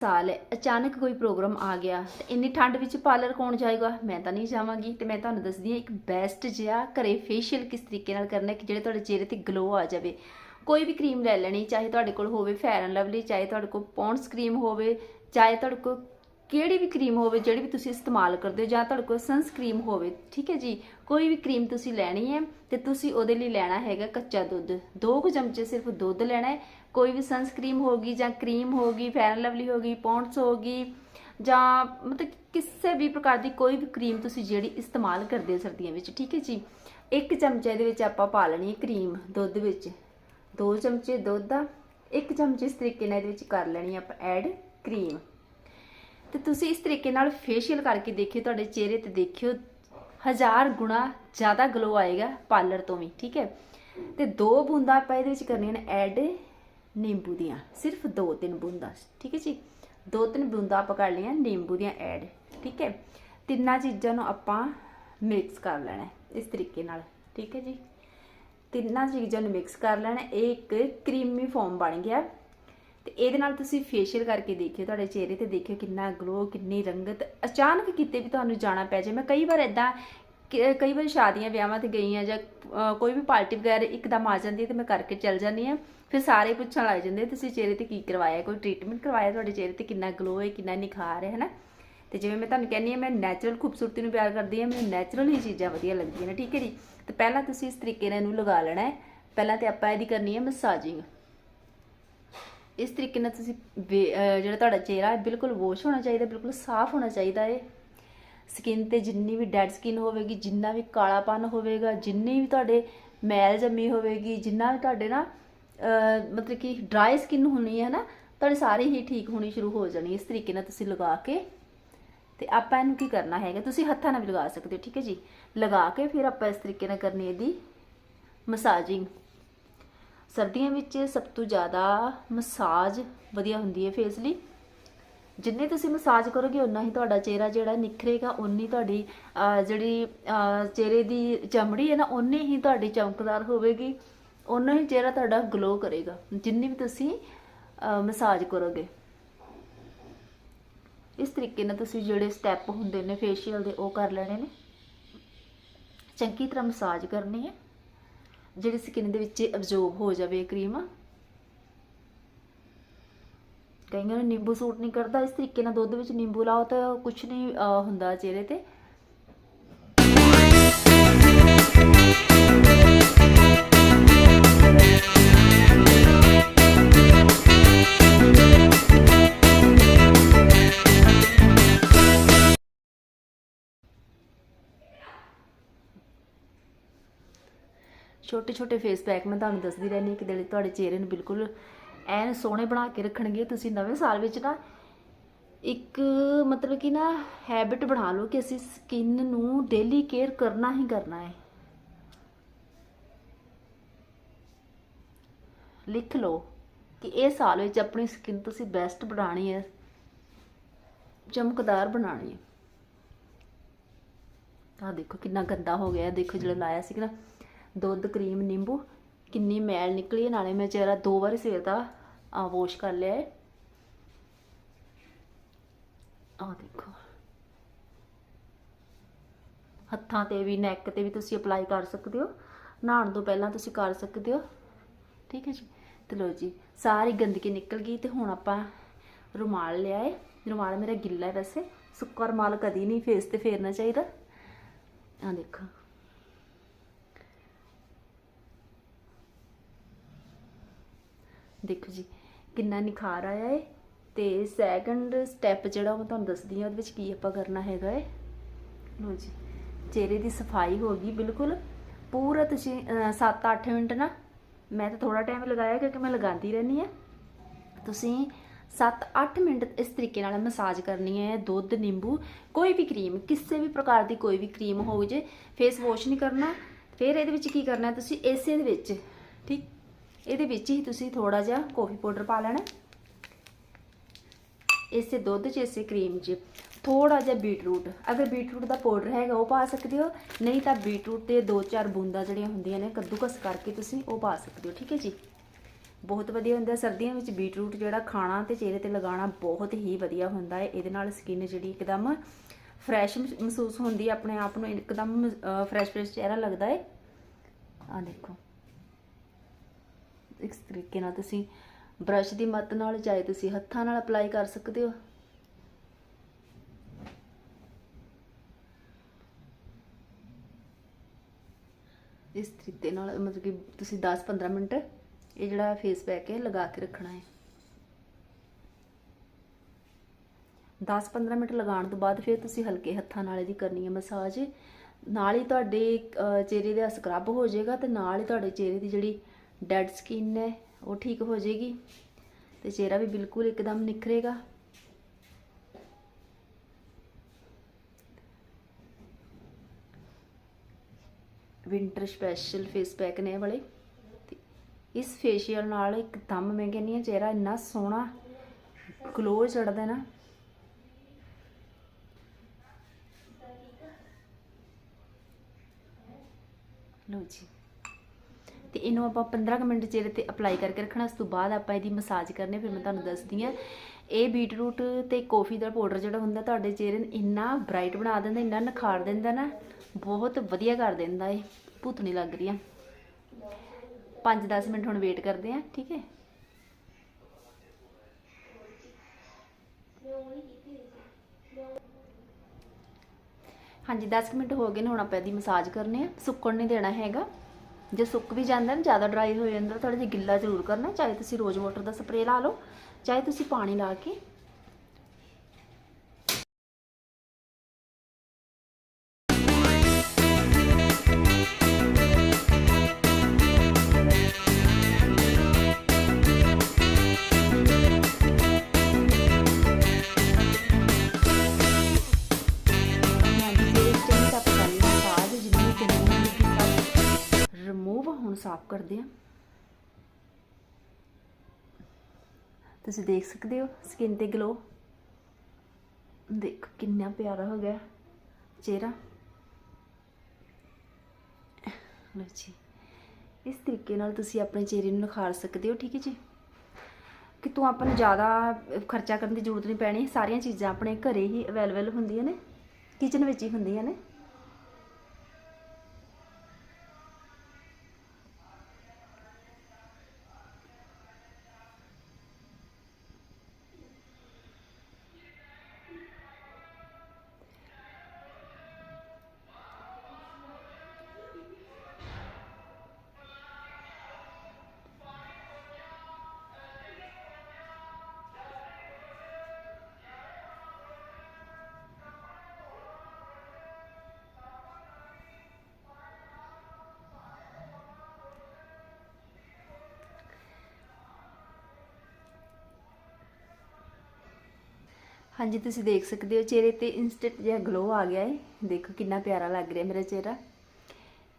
ਸਾਲ ਅਚਾਨਕ ਕੋਈ ਪ੍ਰੋਗਰਾਮ ਆ ਗਿਆ ਤੇ ਇੰਨੀ ਠੰਡ ਵਿੱਚ ਪਾਰਲਰ ਕੌਣ ਜਾਏਗਾ? ਮੈਂ ਤਾਂ ਨਹੀਂ ਜਾਵਾਂਗੀ ਤੇ ਮੈਂ ਤੁਹਾਨੂੰ ਦੱਸਦੀ ਹਾਂ ਇੱਕ ਬੈਸਟ ਜਿਹਾ ਘਰੇ ਫੇਸ਼ੀਅਲ ਕਿਸ ਤਰੀਕੇ ਨਾਲ ਕਰਨਾ ਕਿ ਜਿਹੜੇ ਤੁਹਾਡੇ ਚਿਹਰੇ ਤੇ ਗਲੋ ਆ ਜਾਵੇ। ਕੋਈ ਵੀ ਕਰੀਮ ਲੈ ਲੈਣੀ, ਚਾਹੇ ਤੁਹਾਡੇ ਕੋਲ ਹੋਵੇ ਫੈਰ ਐਂਡ ਲਵਲੀ ਚਾਹੇ ਤੁਹਾਡੇ ਕੋਲ ਪੌਂਡਸ ਕਰੀਮ ਹੋਵੇ, ਚਾਹੇ ਤੁਹਾਡੇ ਕੋਲ ਕਿਹੜੀ ਵੀ ਕਰੀਮ ਹੋਵੇ, ਜਿਹੜੀ ਵੀ ਤੁਸੀਂ ਇਸਤੇਮਾਲ ਕਰਦੇ ਹੋ, ਜਾਂ ਤੁਹਾਡੇ ਕੋਲ ਸਨਸਕ੍ਰੀਮ ਹੋਵੇ, ਠੀਕ ਹੈ ਜੀ? ਕੋਈ ਵੀ ਕਰੀਮ ਤੁਸੀਂ ਲੈਣੀ ਹੈ ਤੇ ਤੁਸੀਂ ਉਹਦੇ ਲਈ ਲੈਣਾ ਹੈਗਾ ਕੱਚਾ ਦੁੱਧ। ਦੋ ਕੁ ਚਮਚੇ ਸਿਰਫ ਦੁੱਧ ਲੈਣਾ ਹੈ। ਕੋਈ ਵੀ ਸਨਸਕ੍ਰੀਮ ਹੋਗੀ ਜਾਂ ਕਰੀਮ ਹੋਗੀ ਫੈਰ ਐਂਡ ਲਵਲੀ ਹੋਗੀ ਪੌਂਡਸ ਹੋਗੀ ਜਾਂ ਮਤਲਬ ਕਿਸੇ ਵੀ ਪ੍ਰਕਾਰ ਦੀ ਕੋਈ ਵੀ ਕਰੀਮ ਤੁਸੀਂ ਜਿਹੜੀ ਇਸਤੇਮਾਲ ਕਰਦੇ ਹੋ ਸਰਦੀਆਂ ਵਿੱਚ, ਠੀਕ ਹੈ ਜੀ? ਇੱਕ ਚਮਚੇ ਦੇ ਵਿੱਚ ਆਪਾਂ ਪਾ ਲੈਣੀ ਹੈ ਕਰੀਮ ਦੁੱਧ ਵਿੱਚ। ਦੋ ਚਮਚੇ ਦੁੱਧ ਦਾ, ਇੱਕ ਚਮਚੇ ਇਸ ਤਰੀਕੇ ਨਾਲ ਇਹਦੇ ਵਿੱਚ ਕਰ ਲੈਣੀ ਹੈ ਆਪਾਂ ਐਡ ਕਰੀਮ ਤੇ ਤੁਸੀਂ ਇਸ ਤਰੀਕੇ ਨਾਲ ਫੇਸ਼ੀਅਲ ਕਰਕੇ ਦੇਖਿਓ, ਤੁਹਾਡੇ ਚਿਹਰੇ ਤੇ ਦੇਖਿਓ, ਹਜ਼ਾਰ ਗੁਣਾ ਜ਼ਿਆਦਾ ਗਲੋ ਆਏਗਾ ਪਾਰਲਰ ਤੋਂ ਵੀ, ਠੀਕ ਹੈ? ਤੇ ਦੋ ਬੂੰਦਾਂ ਆਪਾਂ ਇਹਦੇ ਵਿੱਚ ਕਰਨੀਆਂ ਨੇ ਐਡ ਨਿੰਬੂ ਦੀਆਂ, ਸਿਰਫ ਦੋ ਤਿੰਨ ਬੂੰਦਾਂ ਠੀਕ ਹੈ ਜੀ? ਦੋ ਤਿੰਨ ਬੂੰਦਾਂ ਆਪਾਂ ਕਰ ਲਈਆਂ, ਨਿੰਬੂ ਦੀਆਂ ਐਡ, ਠੀਕ ਹੈ? ਤਿੰਨਾਂ ਚੀਜ਼ਾਂ ਨੂੰ ਆਪਾਂ ਮਿਕਸ ਕਰ ਲੈਣਾ ਇਸ ਤਰੀਕੇ ਨਾਲ, ਠੀਕ ਹੈ ਜੀ? ਤਿੰਨਾਂ ਚੀਜ਼ਾਂ ਨੂੰ ਮਿਕਸ ਕਰ ਲੈਣਾ, ਇਹ ਇੱਕ ਕਰੀਮੀ ਫਾਰਮ ਬਣ ਗਿਆ। ਤੇ ਇਹਦੇ ਨਾਲ ਤੁਸੀਂ ਫੇਸ਼ੀਅਲ ਕਰਕੇ ਦੇਖਿਓ, ਤੁਹਾਡੇ ਚਿਹਰੇ ਤੇ ਦੇਖਿਓ ਕਿੰਨਾ ਗਲੋ ਕਿੰਨੀ ਰੰਗਤ, ਅਚਾਨਕ ਕਿਤੇ ਵੀ ਤੁਹਾਨੂੰ ਜਾਣਾ ਪੈ ਜਾਏ, ਮੈਂ ਕਈ ਵਾਰ ਇਦਾਂ ਕਈ ਵਾਰ ਸ਼ਾਦੀਆਂ ਵਿਆਹਾਂ ਤੇ ਗਈ ਆ ਜਾਂ ਕੋਈ ਵੀ ਪਾਰਟੀ ਵਗੈਰਾ ਇੱਕਦਮ ਆ ਜਾਂਦੀ ਹੈ ਤੇ ਮੈਂ ਕਰਕੇ ਚੱਲ ਜਾਂਦੀ ਆ ਫਿਰ ਸਾਰੇ ਪੁੱਛਣ ਲੱਗ ਜਾਂਦੇ ਤੁਸੀਂ ਚਿਹਰੇ ਤੇ ਕੀ ਕਰਵਾਇਆ? ਕੋਈ ਟ੍ਰੀਟਮੈਂਟ ਕਰਵਾਇਆ? ਤੁਹਾਡੇ ਚਿਹਰੇ ਤੇ ਕਿੰਨਾ ਗਲੋ ਹੈ, ਕਿੰਨਾ ਨਿਖਾਰ ਹੈ ਹਨਾ? ਤੇ ਜਿਵੇਂ ਮੈਂ ਤੁਹਾਨੂੰ ਕਹਿੰਨੀ ਆ ਮੈਂ ਨੈਚੁਰਲ ਖੂਬਸੂਰਤੀ ਨੂੰ ਪਿਆਰ ਕਰਦੀ ਆ ਮੈਨੂੰ ਨੈਚੁਰਲ ਹੀ ਚੀਜ਼ਾਂ ਵਧੀਆ ਲੱਗਦੀਆਂ ਨੇ, ਠੀਕ ਹੈ ਜੀ? ਤੇ ਪਹਿਲਾਂ ਤੁਸੀਂ ਇਸ ਤਰੀਕੇ ਨਾਲ ਇਹਨੂੰ ਲਗਾ ਲੈਣਾ ਹੈ। ਪਹਿਲਾਂ ਤੇ ਆਪਾਂ ਇਹਦੀ ਕਰਨੀ ਹੈ ਮਸਾਜਿੰਗ ਇਸ ਤਰੀਕੇ ਨਾਲ ਤੁਸੀਂ ਜਿਹੜਾ ਤੁਹਾਡਾ ਚਿਹਰਾ ਹੈ, ਬਿਲਕੁਲ ਵਾਸ਼ ਹੋਣਾ ਚਾਹੀਦਾ, ਬਿਲਕੁਲ ਸਾਫ਼ ਹੋਣਾ ਚਾਹੀਦਾ ਹੈ। ਸਕਿਨ ਤੇ ਜਿੰਨੀ ਵੀ ਡੈਡ ਸਕਿਨ ਹੋਵੇਗੀ, ਜਿੰਨਾ ਵੀ ਕਾਲਾਪਨ ਹੋਵੇਗਾ, ਜਿੰਨੀ ਵੀ ਤੁਹਾਡੇ ਮੈਲ ਜੰਮੀ ਹੋਵੇਗੀ, ਜਿੰਨਾ ਵੀ ਤੁਹਾਡੇ ਨਾ ਮਤਲਬ ਕਿ ਡਰਾਈ ਸਕਿਨ ਹੋਣੀ ਹੈ ਨਾ, ਤੁਹਾਡੇ ਸਾਰੀ ਹੀ ਠੀਕ ਹੋਣੀ ਸ਼ੁਰੂ ਹੋ ਜਾਣੀ ਇਸ ਤਰੀਕੇ ਨਾਲ ਤੁਸੀਂ ਲਗਾ ਕੇ। ਤੇ ਆਪਾਂ ਇਹਨੂੰ ਕੀ ਕਰਨਾ ਹੈਗਾ? ਤੁਸੀਂ ਹੱਥਾਂ ਨਾਲ ਵੀ ਲਗਾ ਸਕਦੇ ਹੋ, ਠੀਕ ਹੈ ਜੀ? ਲਗਾ ਕੇ ਫਿਰ ਆਪਾਂ ਇਸ ਤਰੀਕੇ ਨਾਲ ਕਰਨੀ ਇਹਦੀ ਮਸਾਜਿੰਗ ਸਰਦੀਆਂ ਵਿੱਚ ਸਭ ਤੋਂ ਜ਼ਿਆਦਾ ਮਸਾਜ ਵਧੀਆ ਹੁੰਦੀ ਹੈ ਫੇਸ ਲਈ। ਜਿੰਨੀ ਤੁਸੀਂ ਮਸਾਜ ਕਰੋਗੇ ਉਨਾ ਹੀ ਤੁਹਾਡਾ ਚਿਹਰਾ ਜਿਹੜਾ ਨਿਖਰੇਗਾ ਉਨੀ ਤੁਹਾਡੀ ਜਿਹੜੀ ਚਿਹਰੇ ਦੀ ਚਮੜੀ ਹੈ ਨਾ ਉਨੀ ਹੀ ਤੁਹਾਡੀ ਚਮਕਦਾਰ ਹੋਵੇਗੀ ਉਨਾ ਹੀ ਚਿਹਰਾ ਤੁਹਾਡਾ ਗਲੋ ਕਰੇਗਾ, ਜਿੰਨੀ ਵੀ ਤੁਸੀਂ ਮਸਾਜ ਕਰੋਗੇ। ਇਸ ਤਰੀਕੇ ਨਾਲ ਤੁਸੀਂ ਜਿਹੜੇ ਸਟੈਪ ਹੁੰਦੇ ਨੇ ਫੇਸ਼ੀਅਲ ਦੇ, ਉਹ ਕਰ ਲੈਣੇ ਨੇ। ਚੰਗੀ ਤਰ੍ਹਾਂ ਮਸਾਜ ਕਰਨੀ ਹੈ। ਜਿਹੜੀ ਸਕਿਨ ਦੇ ਵਿੱਚ ਅਬਜ਼ੋਰਬ ਹੋ ਜਾਵੇ ਕਰੀਮ ਕਈਆਂ ਨੂੰ ਨਿੰਬੂ ਸੂਟ ਨਹੀਂ ਕਰਦਾ, ਇਸ ਤਰੀਕੇ ਨਾਲ ਦੁੱਧ ਵਿੱਚ ਨਿੰਬੂ ਲਾਓ ਤਾਂ ਕੁਝ ਨਹੀਂ ਹੁੰਦਾ ਚਿਹਰੇ ਤੇ। ਛੋਟੇ ਛੋਟੇ ਫੇਸ ਪੈਕ ਮੈਂ ਤੁਹਾਨੂੰ ਦੱਸਦੀ ਰਹਿੰਦੀ ਹਾਂ ਕਿ ਜਿਹੜੇ ਤੁਹਾਡੇ ਚਿਹਰੇ ਨੂੰ ਬਿਲਕੁਲ ਐਨ ਸੋਹਣੇ ਬਣਾ ਕੇ ਰੱਖਣਗੇ ਤੁਸੀਂ ਨਵੇਂ ਸਾਲ ਵਿੱਚ ਨਾ, ਇੱਕ ਮਤਲਬ ਕਿ ਨਾ ਹੈਬਿਟ ਬਣਾ ਲਓ ਕਿ ਅਸੀਂ ਸਕਿਨ ਨੂੰ ਡੇਲੀ ਕੇਅਰ ਕਰਨਾ ਹੀ ਕਰਨਾ ਹੈ। ਲਿਖ ਲਓ ਕਿ ਇਹ ਸਾਲ ਵਿੱਚ ਆਪਣੀ ਸਕਿਨ ਤੁਸੀਂ ਬੈਸਟ ਬਣਾਉਣੀ ਹੈ, ਚਮਕਦਾਰ ਬਣਾਉਣੀ ਹੈ। ਆਹ ਦੇਖੋ ਕਿੰਨਾ ਗੰਦਾ ਹੋ ਗਿਆ, ਦੇਖੋ ਜਿਹੜਾ ਲਾਇਆ ਸੀ ਨਾ, ਦੁੱਧ, ਕਰੀਮ, ਨਿੰਬੂ, ਕਿੰਨੀ ਮੈਲ ਨਿਕਲੀ ਹੈ, ਨਾਲੇ ਮੈਂ ਚਿਹਰਾ ਦੋ ਵਾਰ ਸਵੇਰ ਦਾ ਆ ਵਾਸ਼ ਕਰ ਲਿਆ ਹੈ ਆਹ ਦੇਖੋ। ਹੱਥਾਂ ਤੇ ਵੀ ਨੈਕ ਤੇ ਵੀ ਤੁਸੀਂ ਅਪਲਾਈ ਕਰ ਸਕਦੇ ਹੋ। ਨਹਾਉਣ ਤੋਂ ਪਹਿਲਾਂ ਤੁਸੀਂ ਕਰ ਸਕਦੇ ਹੋ। ਠੀਕ ਹੈ ਜੀ? ਤੇ ਲੋ ਜੀ, ਸਾਰੀ ਗੰਦਗੀ ਨਿਕਲ ਗਈ ਤੇ ਹੁਣ ਆਪਾਂ ਰੁਮਾਲ ਲਿਆ ਹੈ ਰੁਮਾਲ ਮੇਰਾ ਗਿੱਲਾ ਹੈ ਵੈਸੇ। ਸੁੱਕਾ ਰੁਮਾਲ ਕਦੀ ਨਹੀਂ ਫੇਸ ਤੇ ਫੇਰਨਾ ਚਾਹੀਦਾ। ਆ ਦੇਖੋ। ਦੇਖੋ ਜੀ ਕਿੰਨਾ ਨਿਖਾਰ ਆਇਆ ਏ? ਤੇ ਸੈਕੰਡ ਸਟੈਪ ਜਿਹੜਾ ਮੈਂ ਤੁਹਾਨੂੰ ਦੱਸਦੀ ਹਾਂ, ਉਹਦੇ ਵਿੱਚ ਕੀ ਆਪਾਂ ਕਰਨਾ ਹੈਗਾ ਹੈ ਲੋ ਜੀ, ਚਿਹਰੇ ਦੀ ਸਫ਼ਾਈ ਹੋ ਗਈ, ਬਿਲਕੁਲ। ਪੂਰਾ ਤੁਸੀਂ 7-8 ਮਿੰਟ ਨਾ, ਮੈਂ ਤਾਂ ਥੋੜਾ ਟਾਈਮ ਲਗਾਇਆ ਕਿਉਂਕਿ ਮੈਂ ਲਗਾਉਂਦੀ ਰਹਿੰਦੀ ਆ ਤੁਸੀਂ 7-8 ਮਿੰਟ ਇਸ ਤਰੀਕੇ ਨਾਲ ਮਸਾਜ ਕਰਨੀ ਹੈ, ਦੁੱਧ, ਨਿੰਬੂ, ਕੋਈ ਵੀ ਕਰੀਮ ਕਿਸੇ ਵੀ ਪ੍ਰਕਾਰ ਦੀ ਕੋਈ ਵੀ ਕਰੀਮ ਹੋ ਜੇ ਫੇਸ ਵਾਸ਼ ਨਹੀਂ ਕਰਨਾ, ਫਿਰ ਇਹਦੇ ਵਿੱਚ ਕੀ ਕਰਨਾ ਤੁਸੀਂ ਇਸੇ ਦੇ ਵਿੱਚ, ਠੀਕ? ਇਹਦੇ ਵਿੱਚ ਹੀ ਤੁਸੀਂ ਥੋੜਾ ਜਿਹਾ ਕਾਫੀ ਪਾਊਡਰ ਪਾ ਲੈਣਾ। ਇਸੇ ਦੁੱਧ 'ਚ, ਇਸੇ ਕਰੀਮ 'ਚ। ਥੋੜਾ ਜਿਹਾ ਬੀਟਰੂਟ ਅਗਰ ਬੀਟਰੂਟ ਦਾ ਪਾਊਡਰ ਹੈਗਾ, ਉਹ ਪਾ ਸਕਦੇ ਹੋ। ਨਹੀਂ ਤਾਂ ਬੀਟਰੂਟ ਤੇ ਦੋ ਚਾਰ ਬੂੰਦਾਂ ਜਿਹੜੀਆਂ ਹੁੰਦੀਆਂ ਨੇ, ਕੱਦੂਕਸ ਕਰਕੇ ਤੁਸੀਂ ਉਹ ਪਾ ਸਕਦੇ ਹੋ। ਠੀਕ ਹੈ ਜੀ? ਬਹੁਤ ਵਧੀਆ ਹੁੰਦਾ। ਸਰਦੀਆਂ ਵਿੱਚ ਬੀਟਰੂਟ ਜਿਹੜਾ ਖਾਣਾ ਤੇ ਚਿਹਰੇ ਤੇ ਲਗਾਉਣਾ ਬਹੁਤ ਹੀ ਵਧੀਆ ਹੁੰਦਾ ਹੈ। ਇਹਦੇ ਨਾਲ ਸਕਿਨ ਜਿਹੜੀ ਇੱਕਦਮ ਫਰੈਸ਼ ਮਹਿਸੂਸ ਹੁੰਦੀ ਹੈ। ਆਪਣੇ ਆਪ ਨੂੰ ਇੱਕਦਮ ਫਰੈਸ਼ ਫਰੈਸ਼ ਚਿਹਰਾ ਲੱਗਦਾ ਹੈ। ਆ ਦੇਖੋ। ਇਸ ਤਰੀਕੇ ਨਾਲ ਤੁਸੀਂ ਬ੍ਰਸ਼ ਦੀ ਮਦਦ ਨਾਲ ਚਾਹੇ ਤੁਸੀਂ ਹੱਥਾਂ ਨਾਲ ਅਪਲਾਈ ਕਰ ਸਕਦੇ ਹੋ। ਇਸ ਤਰੀਕੇ ਨਾਲ ਮਤਲਬ ਕਿ ਤੁਸੀਂ 10-15 ਮਿੰਟ ਇਹ ਜਿਹੜਾ ਫੇਸ ਪੈਕ ਹੈ, ਲਗਾ ਕੇ ਰੱਖਣਾ ਹੈ। 10-15 ਮਿੰਟ ਲਗਾਉਣ ਤੋਂ ਬਾਅਦ ਫਿਰ ਤੁਸੀਂ ਹਲਕੇ ਹੱਥਾਂ ਨਾਲ ਇਹਦੀ ਕਰਨੀ ਹੈ ਮਸਾਜ। ਨਾਲ ਹੀ ਤੁਹਾਡੇ ਚਿਹਰੇ ਦਾ ਸਕਰਬ ਹੋ ਜਾਏਗਾ ਤੇ ਨਾਲ ਹੀ ਤੁਹਾਡੇ ਚਿਹਰੇ ਦੀ ਜਿਹੜੀ ਡੈਡ ਸਕਿਨ ਹੈ, ਉਹ ਠੀਕ ਹੋ ਜਾਏਗੀ ਤੇ ਚਿਹਰਾ ਵੀ ਬਿਲਕੁਲ ਇੱਕਦਮ ਨਿਖਰੇਗਾ। ਵਿੰਟਰ ਸਪੈਸ਼ਲ ਫੇਸ ਪੈਕ ਨੇ ਇਹ ਵਾਲੇ। ਇਸ ਫੇਸ਼ੀਅਲ ਨਾਲ ਇੱਕਦਮ ਮੈਂ ਕਹਿੰਦੀ ਹਾਂ, ਚਿਹਰਾ ਇੰਨਾ ਸੋਹਣਾ ਗਲੋ ਚੜਦਾ ਨਾ। ਲਓ ਜੀ। ਤੇ ਇਹਨੂੰ ਆਪਾਂ 15 ਕੁ ਮਿੰਟ ਚਿਹਰੇ ਤੇ ਅਪਲਾਈ ਕਰਕੇ ਰੱਖਣਾ, ਉਸ ਤੋਂ ਬਾਅਦ ਆਪਾਂ ਇਹਦੀ ਮਸਾਜ ਕਰਨੀ, ਫਿਰ ਮੈਂ ਤੁਹਾਨੂੰ ਦੱਸਦੀ ਆ ਇਹ ਬੀਟਰੂਟ ਤੇ ਕਾਫੀ ਦਾ ਪਾਊਡਰ ਜਿਹੜਾ ਹੁੰਦਾ ਤੁਹਾਡੇ ਚਿਹਰੇ ਨੂੰ ਇੰਨਾ ਬ੍ਰਾਈਟ ਬਣਾ ਦਿੰਦਾ, ਇੰਨਾ ਨਿਖਾਰ ਦਿੰਦਾ ਨਾ, ਬਹੁਤ ਵਧੀਆ ਕਰ ਦਿੰਦਾ ਇਹ। ਭੁੱਤ ਨਹੀਂ ਲੱਗ ਰਹੀ ਆ। 5-10 ਮਿੰਟ ਹੁਣ ਵੇਟ ਕਰਦੇ ਆ ਠੀਕ ਹੈ? ਹਾਂਜੀ 10 ਕੁ ਮਿੰਟ ਹੋ ਗਏ ਨੇ, ਹੁਣ ਆਪਾਂ ਇਹਦੀ ਮਸਾਜ ਕਰਨੇ ਆ। ਸੁੱਕਣ ਨਹੀਂ ਦੇਣਾ ਹੈਗਾ। ਜੇ ਸੁੱਕ ਵੀ ਜਾਂਦਾ ਨਾ, ਜ਼ਿਆਦਾ ਡਰਾਈ ਹੋ ਜਾਂਦਾ ਥੋੜਾ ਜਿਹਾ ਗਿੱਲਾ ਜ਼ਰੂਰ ਕਰਨਾ, ਚਾਹੇ ਤੁਸੀਂ ਰੋਜ਼ ਵਾਟਰ ਦਾ ਸਪਰੇਅ ਲਾ ਲਓ, ਚਾਹੇ ਤੁਸੀਂ ਪਾਣੀ ਲਾ ਕੇ ਸਾਫ਼ ਕਰਦੇ ਹਾਂ। ਤੁਸੀਂ ਦੇਖ ਸਕਦੇ ਹੋ ਸਕਿਨ ਤੇ ਗਲੋ ਦੇਖ ਕਿੰਨਾ ਪਿਆਰਾ ਹੋ ਗਿਆ ਚਿਹਰਾ। ਲਓ ਜੀ, ਇਸ ਤਰੀਕੇ ਨਾਲ ਤੁਸੀਂ ਆਪਣੇ ਚਿਹਰੇ ਨੂੰ ਨਿਖਾਰ ਸਕਦੇ ਹੋ, ਠੀਕ ਹੈ ਜੀ? ਕਿ ਤੂੰ ਆਪਾਂ ਨੂੰ ਜ਼ਿਆਦਾ ਖਰਚਾ ਕਰਨ ਦੀ ਜ਼ਰੂਰਤ ਨਹੀਂ ਪੈਣੀ, ਸਾਰੀਆਂ ਚੀਜ਼ਾਂ ਆਪਣੇ ਘਰੇ ਹੀ ਅਵੇਲੇਬਲ ਹੁੰਦੀਆਂ ਨੇ ਕਿਚਨ ਵਿੱਚ ਹੀ ਹੁੰਦੀਆਂ ਨੇ। ਹਾਂਜੀ, ਤੁਸੀਂ ਦੇਖ ਸਕਦੇ ਹੋ, ਚਿਹਰੇ ਤੇ ਇਨਸਟੈਂਟ ਜਿਹਾ ਗਲੋ ਆ ਗਿਆ ਹੈ ਦੇਖੋ ਕਿੰਨਾ ਪਿਆਰਾ ਲੱਗ ਰਿਹਾ ਮੇਰਾ ਚਿਹਰਾ।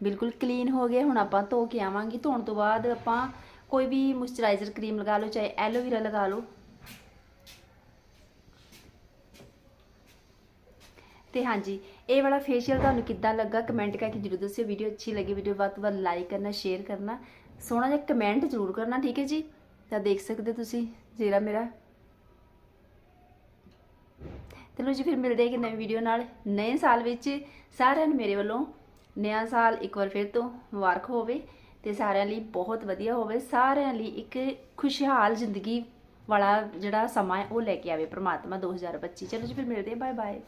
ਬਿਲਕੁਲ ਕਲੀਨ ਹੋ ਗਿਆ, ਹੁਣ ਆਪਾਂ ਧੋ ਕੇ ਆਵਾਂਗੇ। ਧੋਣ ਤੋਂ ਬਾਅਦ ਆਪਾਂ ਕੋਈ ਵੀ ਮੋਇਸਚਰਾਈਜ਼ਰ ਕਰੀਮ ਲਗਾ ਲਓ, ਚਾਹੇ ਐਲੋਵੇਰਾ ਲਗਾ ਲਓ। ਤੇ ਹਾਂਜੀ, ਇਹ ਵਾਲਾ ਫੇਸ਼ੀਅਲ ਤੁਹਾਨੂੰ ਕਿੱਦਾਂ ਲੱਗਾ ਕਮੈਂਟ ਕਰਕੇ ਜਰੂਰ ਦੱਸਿਓ। ਵੀਡੀਓ ਅੱਛੀ ਲੱਗੀ ਵੀਡੀਓ ਵੱਧ ਤੋਂ ਵੱਧ ਲਾਈਕ ਕਰਨਾ ਸ਼ੇਅਰ ਕਰਨਾ। ਸੋਹਣਾ ਜਿਹਾ ਕਮੈਂਟ ਜ਼ਰੂਰ ਕਰਨਾ, ਠੀਕ ਹੈ ਜੀ? ਤਾਂ ਦੇਖ ਸਕਦੇ ਹੋ ਤੁਸੀਂ ਜਿਹੜਾ ਮੇਰਾ। ਚਲੋ ਜੀ, ਫਿਰ ਮਿਲਦੇ ਹਾਂ ਕਿ ਨਵੀਂ ਵੀਡੀਓ ਨਾਲ। ਨਵੇਂ ਸਾਲ ਵਿੱਚ ਸਾਰਿਆਂ ਨੂੰ ਮੇਰੇ ਵੱਲੋਂ ਨਵਾਂ ਸਾਲ ਇੱਕ ਵਾਰ ਫਿਰ ਤੋਂ ਮੁਬਾਰਕ ਹੋਵੇ ਤੇ ਸਾਰਿਆਂ ਲਈ ਬਹੁਤ ਵਧੀਆ ਹੋਵੇ। ਸਾਰਿਆਂ ਲਈ ਇੱਕ ਖੁਸ਼ਹਾਲ ਜ਼ਿੰਦਗੀ ਵਾਲਾ ਜਿਹੜਾ ਸਮਾਂ ਹੈ, ਉਹ ਲੈ ਕੇ ਆਵੇ ਪ੍ਰਮਾਤਮਾ 2025 ਚਲੋ ਜੀ, ਫਿਰ ਮਿਲਦੇ ਹਾਂ। Bye bye